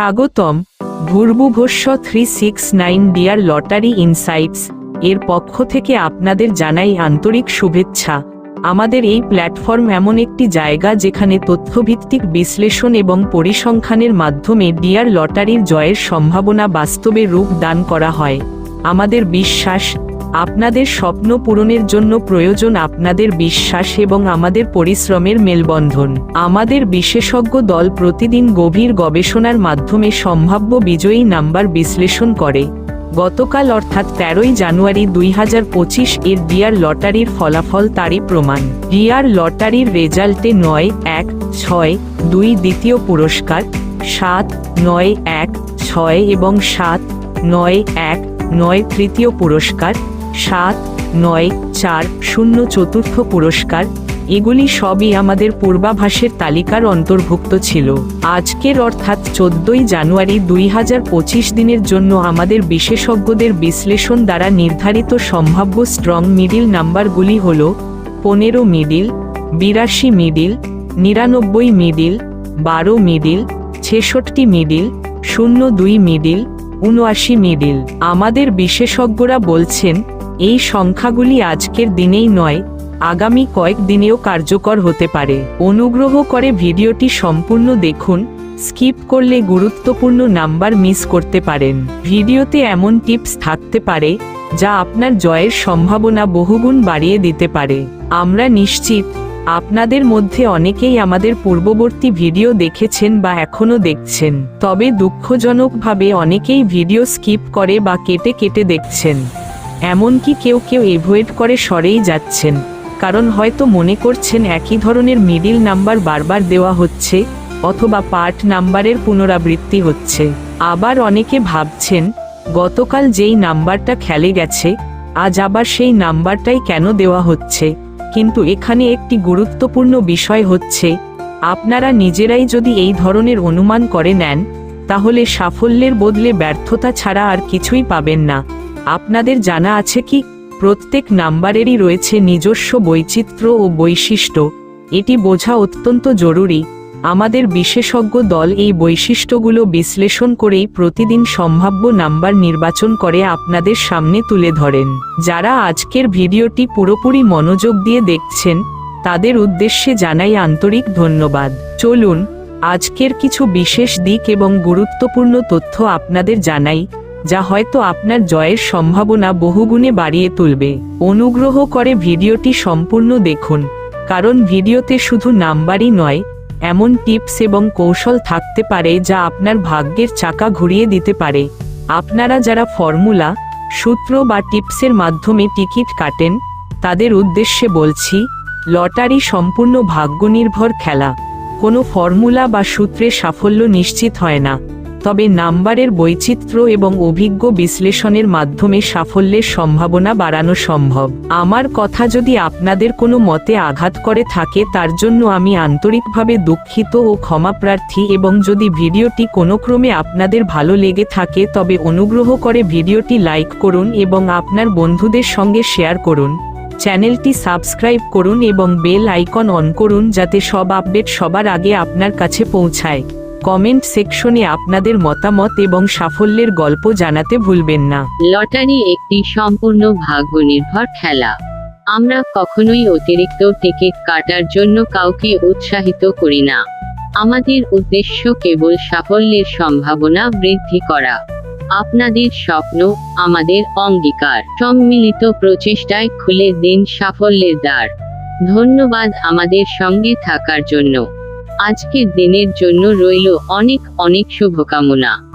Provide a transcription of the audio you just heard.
স্বাগতম। ভূর্ভুভস্য three six nine dear lottery insights এর পক্ষ থেকে আপনাদের জানাই আন্তরিক শুভেচ্ছা। আমাদের এই প্ল্যাটফর্ম এমন একটি জায়গা যেখানে তথ্যভিত্তিক বিশ্লেষণ এবং পরিসংখ্যানের মাধ্যমে ডিয়ার লটারির জয়ের সম্ভাবনা বাস্তবে রূপ দান করা হয়। আমাদের বিশ্বাস আপনাদের স্বপ্ন পূরণের জন্য প্রয়োজন আপনাদের বিশ্বাস এবং আমাদের পরিশ্রমের মেলবন্ধন। আমাদের বিশেষজ্ঞ দল প্রতিদিন গভীর গবেষণার মাধ্যমে সম্ভাব্য বিজয়ী নাম্বার বিশ্লেষণ করে। গতকাল অর্থাৎ তেরোই জানুয়ারি দুই হাজার পঁচিশ এর ডিয়ার লটারির ফলাফল তারই প্রমাণ। ডিয়ার লটারির রেজাল্টে নয়, এক, ছয়, দুই দ্বিতীয় পুরস্কার, সাত, নয়, এক, ছয় এবং সাত, নয়, এক, নয় তৃতীয় পুরস্কার সাত, নয়, চার, শূন্য চতুর্থ পুরস্কার, এগুলি সবই আমাদের পূর্বাভাসের তালিকার অন্তর্ভুক্ত ছিল। আজকের অর্থাৎ চোদ্দই জানুয়ারি দুই হাজার পঁচিশ দিনের জন্য আমাদের বিশেষজ্ঞদের বিশ্লেষণ দ্বারা নির্ধারিত সম্ভাব্য স্ট্রং মিডিল নাম্বারগুলি হল, পনেরো মিডিল বিরাশি মিডিল নিরানব্বই মিডিল বারো মিডিল ছেষট্টি মিডিল শূন্য দুই মিডিল উনআশি মিডিল আমাদের বিশেষজ্ঞরা বলছেন এই সংখ্যাগুলি আজকের দিনেই নয়, আগামী কয়েক দিনেও কার্যকর হতে পারে। অনুগ্রহ করে ভিডিওটি সম্পূর্ণ দেখুন, স্কিপ করলে গুরুত্বপূর্ণ নাম্বার মিস করতে পারেন। ভিডিওতে এমন টিপস থাকতে পারে, যা আপনার জয়ের সম্ভাবনা বহুগুণ বাড়িয়ে দিতে পারে। আমরা নিশ্চিত, আপনাদের মধ্যে অনেকেই আমাদের পূর্ববর্তী ভিডিও দেখেছেন বা এখনও দেখছেন, তবে দুঃখজনকভাবে অনেকেই ভিডিও স্কিপ করে বা কেটে কেটে দেখছেন। এমনকি কেউ কেউ এভয়েড করে সরেই যাচ্ছেন, কারণ হয়তো মনে করছেন একই ধরনের মিডিল নাম্বার বারবার দেওয়া হচ্ছে, অথবা পার্ট নাম্বারের পুনরাবৃত্তি হচ্ছে। আবার অনেকে ভাবছেন, গতকাল যেই নাম্বারটা খেলে গেছে, আজ আবার সেই নাম্বারটাই কেন দেওয়া হচ্ছে? কিন্তু এখানে একটি গুরুত্বপূর্ণ বিষয় হচ্ছে, আপনারা নিজেরাই যদি এই ধরনের অনুমান করে নেন, তাহলে সাফল্যের বদলে ব্যর্থতা ছাড়া আর কিছুই পাবেন না। আপনাদের জানা আছে কি? প্রত্যেক নাম্বারেরই রয়েছে নিজস্ব বৈচিত্র্য ও বৈশিষ্ট্য। এটি বোঝা অত্যন্ত জরুরি। আমাদের বিশেষজ্ঞ দল এই বৈশিষ্ট্যগুলো বিশ্লেষণ করেই প্রতিদিন সম্ভাব্য নাম্বার নির্বাচন করে আপনাদের সামনে তুলে ধরেন। যারা আজকের ভিডিওটি পুরোপুরি মনোযোগ দিয়ে দেখছেন, তাদের উদ্দেশ্যে জানাই আন্তরিক ধন্যবাদ। চলুন, আজকের কিছু বিশেষ দিক এবং গুরুত্বপূর্ণ তথ্য আপনাদের জানাই। যা হয়তো আপনার জয়ের সম্ভাবনা বহুগুণে বাড়িয়ে তুলবে। অনুগ্রহ করে ভিডিওটি সম্পূর্ণ দেখুন, কারণ ভিডিওতে শুধু নাম্বারই নয়, এমন টিপস এবং কৌশল থাকতে পারে যা আপনার ভাগ্যের চাকা ঘুরিয়ে দিতে পারে। আপনারা যারা ফর্মুলা, সূত্র বা টিপসের মাধ্যমে টিকিট কাটেন, তাদের উদ্দেশ্যে বলছি, লটারি সম্পূর্ণ ভাগ্যনির্ভর খেলা। কোনো ফর্মুলা বা সূত্রে সাফল্য নিশ্চিত হয় না। তবে নাম্বারের বৈচিত্র্য এবং অভিজ্ঞ বিশ্লেষণের মাধ্যমে সাফল্যের সম্ভাবনা বাড়ানো সম্ভব। আমার কথা যদি আপনাদের কোনো মতে আঘাত করে থাকে তার জন্য আমি আন্তরিকভাবে দুঃখিত ও ক্ষমাপ্রার্থী এবং যদি ভিডিওটি কোনো ক্রমে আপনাদের ভালো লেগে থাকে তবে অনুগ্রহ করে ভিডিওটি লাইক করুন এবং আপনার বন্ধুদের সঙ্গে শেয়ার করুন। চ্যানেলটি সাবস্ক্রাইব করুন এবং বেল আইকন অন করুন যাতে সব আপডেট সবার আগে আপনার কাছে পৌঁছায়। কমেন্ট সেকশনে আপনাদের মতামত এবং সাফল্যের গল্প জানাতে ভুলবেন না। লটারি একটি সম্পূর্ণ ভাগ্য নির্ভর খেলা। আমরা কখনোই অতিরিক্ত টিকিট কাটার জন্য কাউকে উৎসাহিত করি না। আমাদের উদ্দেশ্য কেবল সাফল্যের সম্ভাবনা বৃদ্ধি করা। আপনাদের স্বপ্ন, আমাদের অঙ্গীকার। সম্মিলিত প্রচেষ্টায় খুলে দিন সাফল্যের দ্বার। ধন্যবাদ আমাদের সঙ্গে থাকার জন্য। আজকের দিনের জন্য রইল অনেক অনেক শুভকামনা।